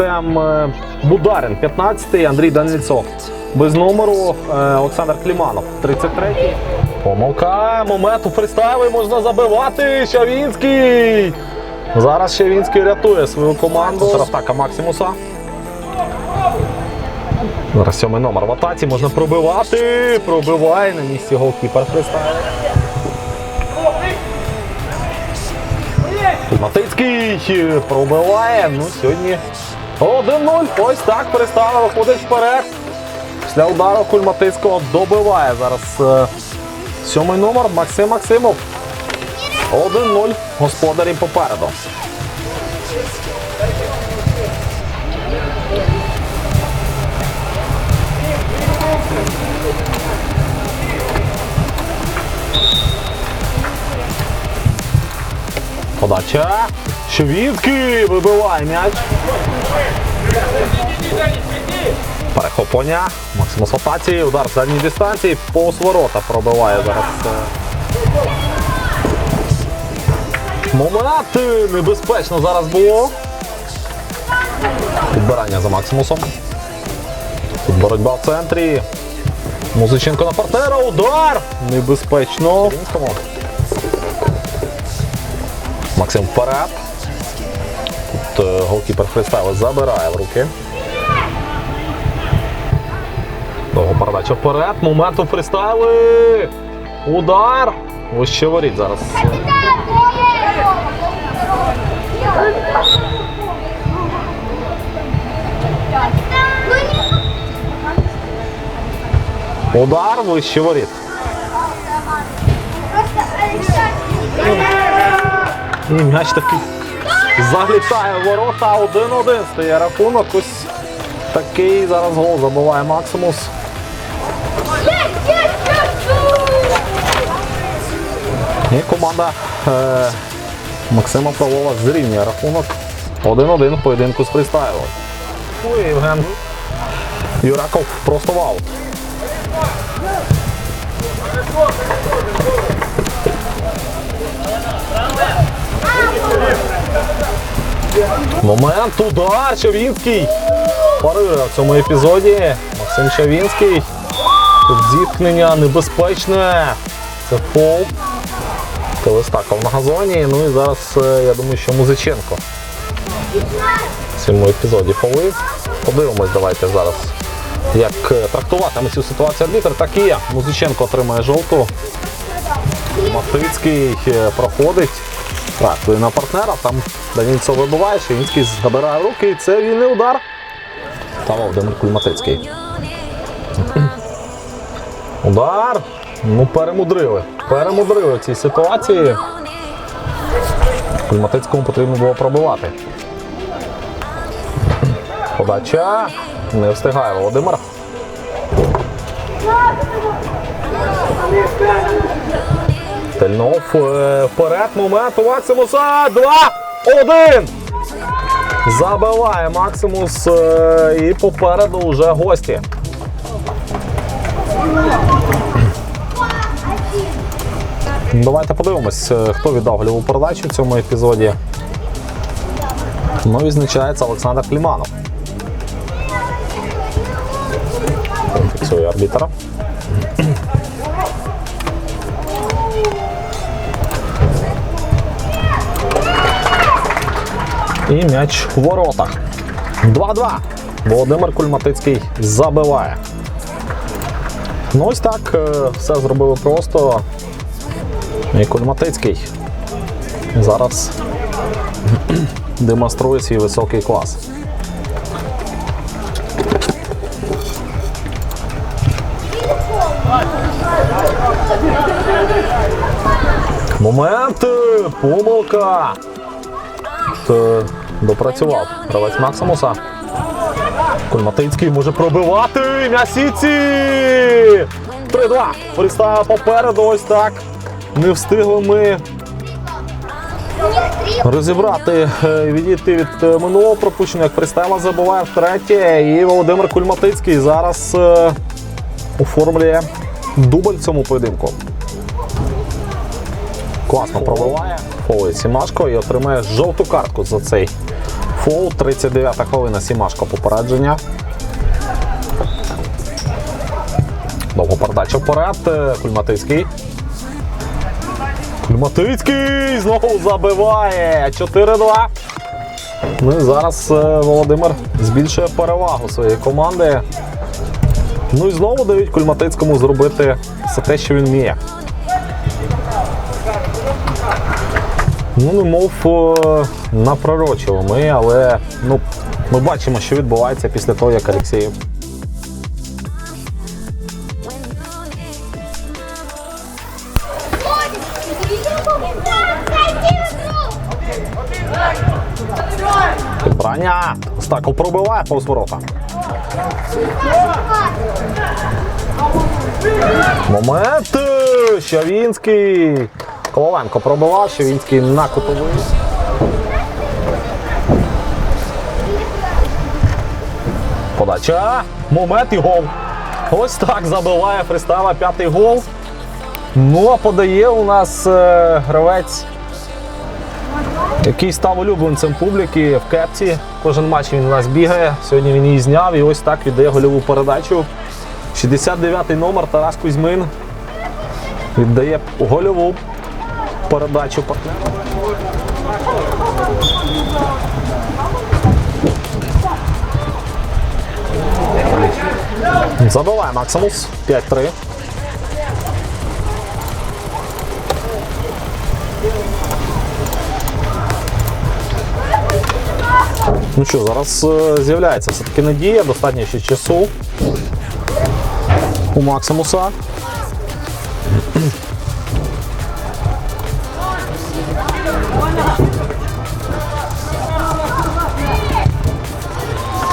Артем е, Бударин, 15-й, Андрій Данильцов. Без номеру е, Олександр Кліманов, 33-й. Помилка, момент у фристайли можна забивати. Щавінський. Зараз Щавінський рятує свою команду. Атака Максимуса. Зараз сьомий номер в атаці можна пробивати. Пробиває на місці голкіпер фристайл. Матицький пробиває. Ну, сьогодні 1-0. Ось так перестали виходить вперед. Після удару Кульматицького добиває зараз е, сьомий номер Максим Максимов. 1-0. Господарі попереду. Подача. Швідки вибиває м'яч. Перехоплення. Максимус в атаці. Удар з дальньої дистанції. Повз ворота пробиває зараз. е. Момент небезпечно зараз було. Підбирання за Максимусом. Тут боротьба в центрі. Музиченко на партнера. Удар! Небезпечно. Максим вперед. Е, голкіпер фристайла забирає в руки. Довго передача вперед. Момент у фристайли. Удар. Ось ще воріт зараз. Удар вище воріт. М'яч такий залітає ворота. 1-1 стає рахунок. Ось такий зараз гол забиває Максимус. І команда е, Максима Павлова зрівнює рахунок. 1-1 в поєдинку з фристайлом. Ну Євген Юраков просто в аут. Момент, удар, Чавінський. Парирує в цьому епізоді. Максим Чавінський. Тут зіткнення небезпечне. Це фол. Телестаков на газоні. Ну і зараз, е, я думаю, що Музиченко. В цьому епізоді фоли. Подивимось, давайте зараз. Як е, трактуватиме цю ситуацію арбітр, так і є. Музиченко отримає жовту. Матицький е, проходить. Трактує на партнера, там Данільцов вибиває, Шевінський забирає руки і це вільний удар. Та Володимир Кульматицький. Удар. Ну, перемудрили. Перемудрили в цій ситуації. Кульматицькому потрібно було пробивати. Подача. Не встигає Володимир. Тельнов е, вперед. Момент у Максимуса. Два. Один. Забиває Максимус е, і попереду вже гості. Давайте подивимось, е, хто віддав гольову передачу в цьому епізоді. Ну, відзначається Олександр Кліманов. Фіксує арбітра. І м'яч у воротах. 2-2. Володимир Кульматицький забиває. Ну ось так е, все зробили просто. І Кульматицький зараз демонструє свій високий клас. Момент! Помилка! Допрацював гравець Максимуса. Кульматицький може пробивати м'ясіці! 3-2. Фрістайл попереду ось так. Не встигли ми розібрати, е, відійти від е, минулого пропущення, як фристайла забуває втретє. І Володимир Кульматицький зараз е, оформлює дубль цьому поєдинку. Класно пробиває. Фолить Сімашко і отримає жовту картку за цей фол. фол, 39 хвилина, Сімашко попередження. Довго передача вперед. е, Кульматицький. Кульматицький знову забиває. 4-2. Ну і зараз е, Володимир збільшує перевагу своєї команди. Ну і знову дають Кульматицькому зробити все те, що він вміє. Ну, немов е, напророчили ми, але ну, ми бачимо, що відбувається після того, як Алексєєв підбрання. Остаков пробиває повз ворота. Момент! Щавінський. Коваленко пробивав, Щавінський на кутовий. Подача. Момент і гол. Ось так забиває Фристава п'ятий гол. Ну а подає у нас е, гравець, який став улюбленцем публіки в кепці. Кожен матч він у нас бігає. Сьогодні він її зняв і ось так віддає гольову передачу. 69-й номер Тарас Кузьмин віддає гольову передачу партнеру. Забиває Максимус 5-3. Ну що, зараз е, з'являється все-таки надія, достатньо ще часу у Максимуса.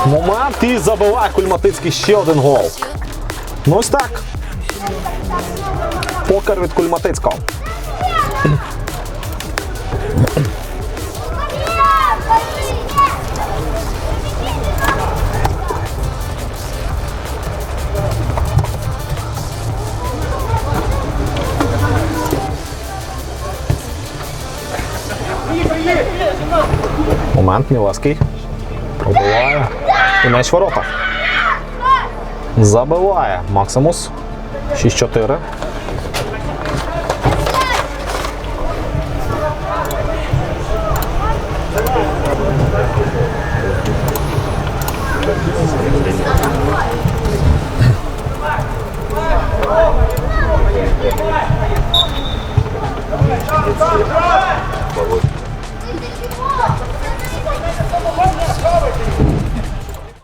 Момент і забиває Кульматицький ще один гол. Ну ось так. Покер від Кульматицького. Момент Мілевський м'яч ворота. Забиває Максимус. 6-4.